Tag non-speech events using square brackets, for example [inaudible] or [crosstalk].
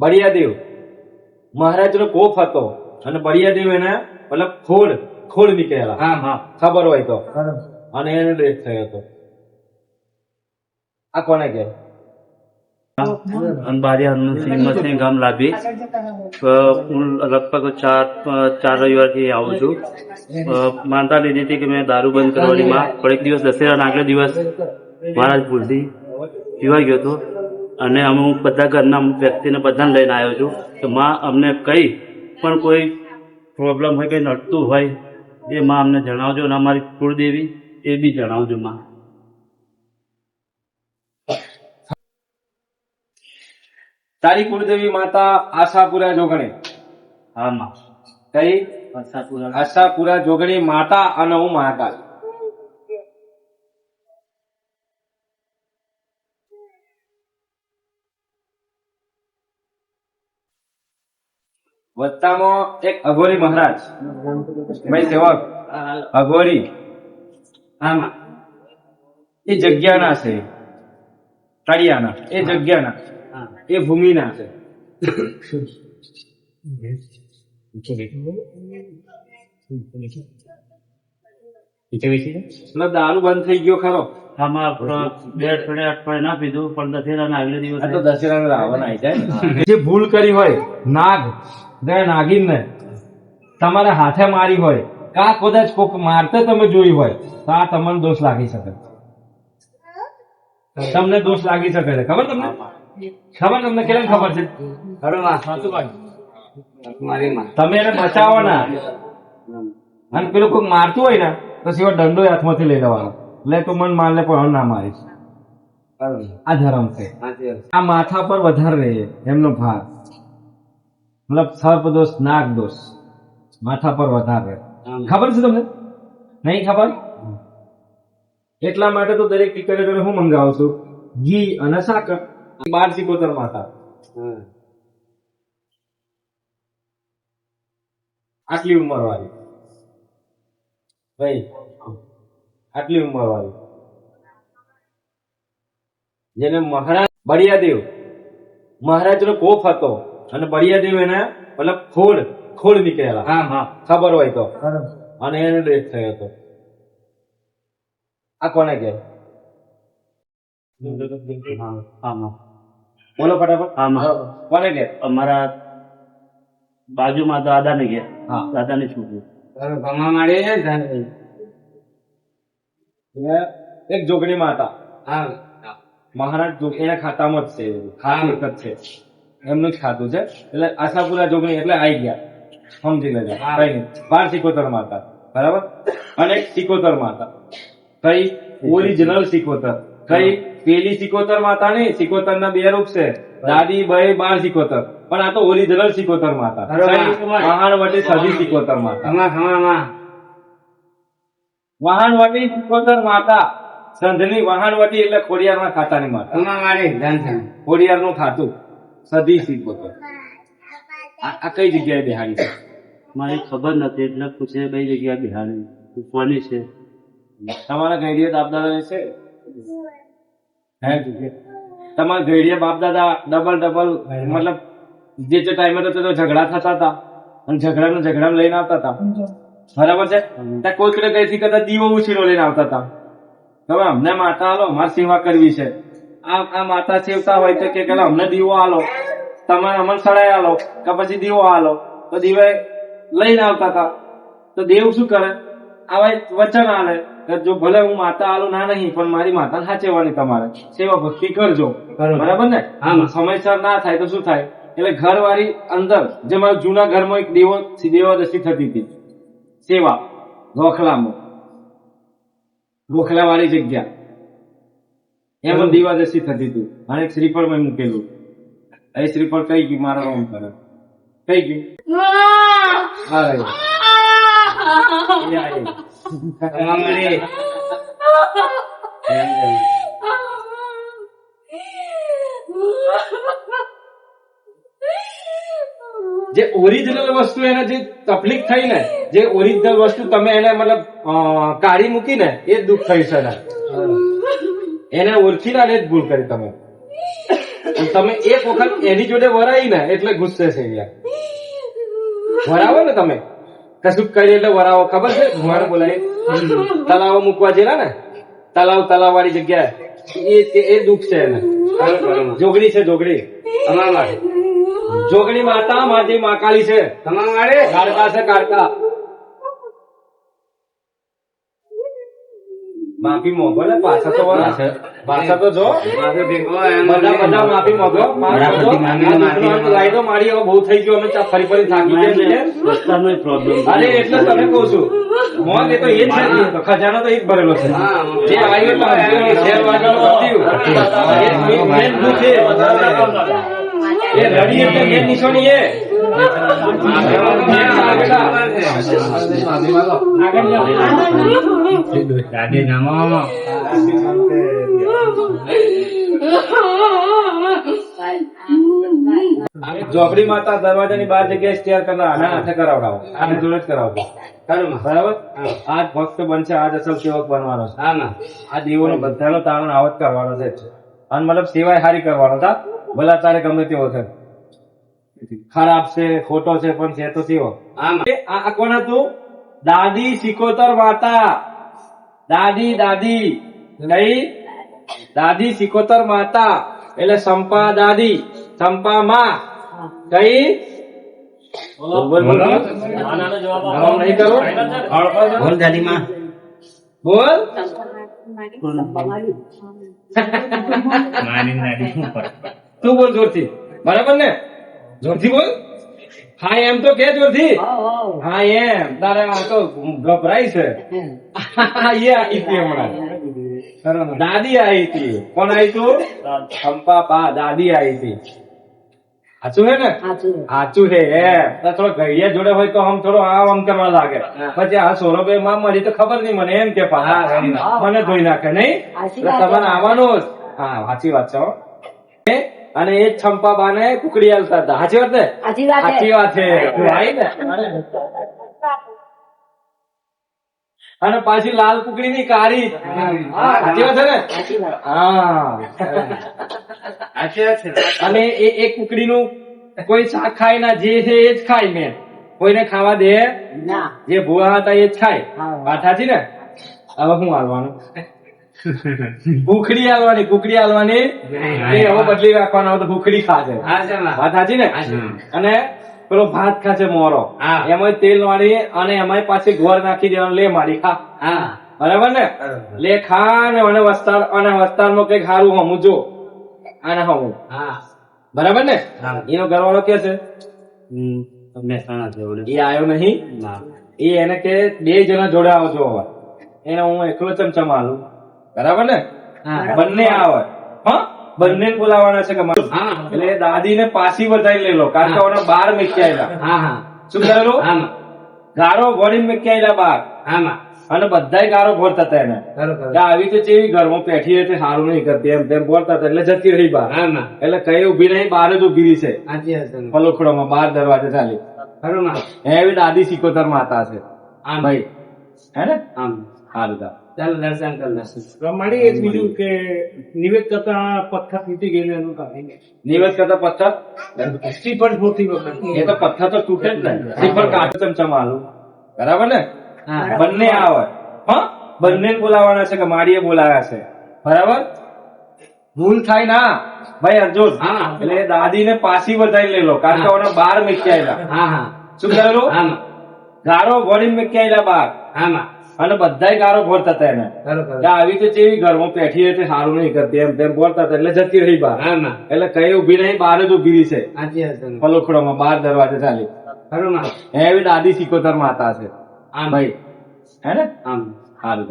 બળિયાદેવ. મહારાજનો કોપ હતો અને બળિયાદેવ એના મતલબ ખોડ ખોડ નીકળેલા. હા હા. ખબર હોય તો. અને એને ડેથ થયો હતો. આ કોને કે અંબારી હનુસિંહ ગામ લાભી. હું લગભગ ચાર ચાર રવિવારથી આવું છું. માનતા લીધી હતી કે મેં દારૂ બંધ કરવાની માં. પણ એક દિવસ દશેરાના આગલા દિવસ મહારાજ ભૂલથી પીવા ગયો હતો. અને અમે હું બધા ઘરના વ્યક્તિને બધાને લઈને આવ્યો છું કે માં અમને કઈ પણ કોઈ પ્રોબ્લેમ હોય કંઈ નડતું હોય એ માં અમને જણાવજો અને અમારી કુળદેવી એ બી જણાવજો માં. તારી કુળદેવી માતા આશાપુરા જોગણી. હા માં. કઈ? આશાપુરા. આશાપુરા જોગણી માતા અને હું મહાકાલ. વત્તામાં એક અઘોરી મહારાજ. ભાઈ સેવક. અઘોરી. આમાં એ જગ્યાના છે. તળિયાના. એ જગ્યાના. એ ભૂમિના છે. દારૂ બંધ થઈ ગયો ખરો. આમાં બે અઠવાડિયે અઠવાડિયે ના પીધું પણ દશેરાના આગલે દિવસે. આ તો દશેરાનો જાય જે ભૂલ કરી હોય નાગ ગયા નાગીનને તમારા હાથે મારી હોય કા કદાચ કોક મારતે તમે જોઈ હોય તો આ તમને દોષ લાગી શકે. તમને દોષ લાગી શકે છે. ખબર તમને? ખબર તમને કેમ ખબર છે? તમે એને બચાવો ના. અને પેલું કોઈ મારતું હોય ને તો સિવાય દંડો હાથમાંથી લઈ લેવાનો. લે તું મન માર લે પણ ના મારીશ. આ ધર્મ છે. આ માથા પર વધારે રહે એમનો ભાર. મતલબ સર્પ દોષ નાગ દોષ માથા પર વધારે. ખબર છે તમને? નહીં ખબર? એટલા માટે તો દરેક ટીકરે હું મંગાવું છું? ઘી અને સાકર. બાર સિકોતર માથા. આટલી ઉંમર વાળી ભાઈ આટલી ઉંમર વાળી જેને મહારાજ બળિયાદેવ મહારાજનો કોપ હતો. અને બળિયાદેવ એને મતલબ ખોડ ખોડ નીકળેલા. હા હા. ખબર હોય તો. અને એને ડેથ થયો હતો. આ કોને કે બોલો ફટાફટ. કોને કે અમારા બાજુમાં દાદાને ગયા હા. દાદાને છોકરી. બરોબર ભમા મારી ને એક જોગણી માતા. હા. મહારાજ એના ખાતામાં જ છે હા. જ છે. એમનું જ ખાતું છે. એટલે આશાપુરા જોગણી એટલે આવી ગયા. સમજી લેજો. કઈ નહીં. બાર સિકોતર માતા બરાબર? અને સિકોતર માતા કઈ? ઓરિજિનલ સિકોતર. કઈ? પેલી સિકોતર માતા નહીં. સિકોતર ના બે રૂપ છે. દાદી ભાઈ બાર સિકોતર. પણ આ તો ઓરિજિનલ સિકોતર માતા. કઈ? વહાણવટી સદી સિકોતર માતા ખમા વટી સિકોતર માતા સંધની વહાણવટી એટલે ખોડિયારના ખાતાની માતા ખમા મારી ખોડિયાર નું ખાતું. સદી સિકોતર આ આ કઈ જગ્યાએ બિહારી છે? મારી ખબર નથી એટલે પૂછે કઈ જગ્યાએ બિહારી પૂછવાની છે? તમારા ગઈડિયા બાપ દાદા છે? હે તમારા ગઈડિયા બાપ દાદા ડબલ ડબલ મતલબ જે જે ટાઈમે તો ઝઘડા થતા હતા અને ઝઘડા ઝઘડા લઈને આવતા હતા. બરાબર છે? ત્યાં કોઈ કડે કઈથી કદાચ દીવો ઉછીનો લઈને આવતા હતા. તમે અમને માતા હાલો અમારે સેવા કરવી છે. આ આ માતા સેવતા હોય તો કે પેલા અમને દીવો આલો. તમારે અમને સડાઈ આલો. કે પછી દીવો આલો. તો દીવે લઈને આવતા હતા તો દેવ શું કરે? આવા વચન આલે જો ભલે હું માતા આલો ના નહીં પણ મારી માતા સાચવવાની તમારે. સેવા ભક્તિ કરજો. બરાબર ને. સમયસર ના થાય તો શું થાય? એટલે ઘર વાળી અંદર જે મારા જૂના ઘરમાં એક દેવો દેવાદશી થતી હતી. સેવા. ગોખલામાં. ગોખલા વાળી જગ્યા. એમાં દીવાદશી થતી હતી. અને એક શ્રીફળ મેં મૂકેલું. એ શ્રીફળ કઈ ગયું? મારા રૂમ પર કઈ ગયું? જે ઓરિજિનલ વસ્તુ એને જે તકલીફ થઈ ને જે ઓરિજિનલ વસ્તુ તમે એને મતલબ કાઢી મૂકી ને એ દુઃખ થઈ છે એને ઓળખીને જ ભૂલ કરી તમે. તમે એક વખત એની જોડે વરાઈ ને એટલે ગુસ્સે છે વરાવો ને તમે? કશું કરી એટલે વરાવો. ખબર છે? ઘુમાડો બોલાય. તલાવો મૂકવા જેલા ને? તલાવ તલાવ વાળી જગ્યાએ. એ એ દુઃખ છે એને. જોગડી છે જોગડી તમારા માટે. જોગણી માતા, માજી માકાળી છે. તમારા માટે? કાળકા છે કાળકા માફી મોગો ને પાછા તો પાછા તો જો. બધા બધા માફી મોગો બરાબર, માફી માફી લાઈ મારી હવે બહુ થઈ ગયો. અમે ફરી ફરી થાકી ગયા પ્રોબ્લેમ અરે એટલે તમે કહું છું. મોગ એ તો એ જ છે. ખજાનો તો એક ભરેલો છે. જે આવ્યો તો શેર વાગવાનું છે એ રડી એટલે મેન નિશાની એ. દાદી નામો ચોપડી માતા દરવાજાની બાર જગ્યાએ સ્ટેર કરનાર આના હાથે કરાવડાવો આને જોડે જ કરાવજો બરાબર આજ ભક્ત બનશે આજ અસલ સેવક બનવાનો છે હા ના આ દીવોનો બધાનો તારણ આવત કરવાનો છે અને મતલબ સેવાય હારી કરવાનો હતા ભલા તારે ગમે તેવો છે ખરાબ છે ખોટો છે પણ છે તો તેવો આ આ કોણ હતું દાદી સિકોતર માતા દાદી દાદી. કઈ દાદી સિકોતર માતા. એટલે સંપા દાદી. સંપા માં. કઈ? બોલ, બોલ, બોલ. જવાબ નહીં કરવો? બોલ દાદી માં. બોલ તું બોલ જોરથી. બરાબર ને? જોરથી બોલ. હા એમ તો કે જોરથી હા એમ. તારે આ તો ગભરાય છે. એ આવી હતી હમણાં. દાદી આવી હતી. કોણ આવી તું? ચંપા બા દાદી આવી હતી. સાચું હે ને? સાચું છે એ થોડો ઘડિયા જોડે હોય તો આમ થોડો આમ આમ કરવા લાગે. પછી આ સૌરભભાઈ માં મળી તો ખબર નહીં મને એમ કે મને ધોઈ નાખે નહીં? તમારે આવવાનું હા સાચી વાત છે હો. અને એ જ ને કુકડી આલતા હતા. સાચી વાત ને? સાચી વાત છે. ને? અને પાછી લાલ કુકડી ની કારી. સાચી વાત છે ને? હા. અને એ એક કુકડીનું કોઈ શાક ખાય ના જે છે એ જ ખાય મેં. કોઈને ખાવા દે. જે ભૂવા હતા એ જ ખાય. હા. વાત સાચી ને? હવે શું હાલવાનું? [laughs] ભૂખડી હાલવાની ભૂખડી હાલવાની. એ હવે બદલી રાખવાનો તો ભૂખડી ખાશે. વાત સાચી ને? અને પેલો ભાત ખાશે મોરો. એમાં તેલ વાળી અને એમાં પાછી ગોળ નાખી દેવાનું લે મારી ખા. બરાબર ને? લે ખા ને અને વસ્તાર અને વસ્તારમાં કંઈક સારું હમું જો. અને હમું. હા. બરાબર ને? એનો ઘરવાળો કે છે? મહેસાણા છે એ આવ્યો નહીં? એ એને કે બે જણા જોડે આવજો હવે. એને હું એકલો ચમચમ આલું. બરાબર ને? બંને આવે. હા? બંને બોલાવાના છે કે એટલે દાદી ને પાછી વધારી લેલો કારણ કે બાર મેકી આયેલા. હા હા. શું કરેલું ગારો ભરી મેકી બાર. અને બધા ગારો ભરતા હતા એને. આવી તો ચેવી ઘરમાં પેઠી હતી સારું નહીં કરતી એમ તેમ ભરતા હતા એટલે જતી રહી બાર એટલે કઈ ઊભી નહીં બાર જ ઊભી રહી છે. પલોખડોમાં બાર દરવાજે ચાલી. ખરું ને? એવી દાદી સિકોતર માતા છે. આમ. ભાઈ. હે ને? આમ. સારું. ચાલો દર્શન કરી લેશું રમાડી એક બીજું કે નિવેદ કરતા પથ્થર તૂટી ગયેલો એનું કારણ નિવેદ કરતા પથ્થર? શ્રીફળ ફૂટી એ તો પથ્થર તો તૂટે જ ને. શ્રીફળ કાઢો ચમચમ આલું બરાબર ને? બંને આવે. હા? બંને બોલાવાના છે કે મારીએ બોલાવ્યા છે? બરાબર? ભૂલ થાય ના. ભાઈ અર્જુન હા. એટલે દાદી ને પાછી વધારી લેલો. કારણ કે ઓને બાર મેકી હા હા. શું કરેલું. ગારો ઘોડી મેકી બાર. હા. અને બધા ગારો ભરતા હતા એને. આવી તો ચેવી ઘરમાં પેઠી હતી સારું નહીં કરતી એમ તેમ ભરતા હતા એટલે જતી રહી બહાર. એટલે કઈ ઊભી નહીં બાર જ ઊભી રહી છે. પલોખડોમાં બાર દરવાજે ચાલી ખરું ના એવી દાદી સિકોતર માતા છે આ ભાઈ હે ને આમ. સારું.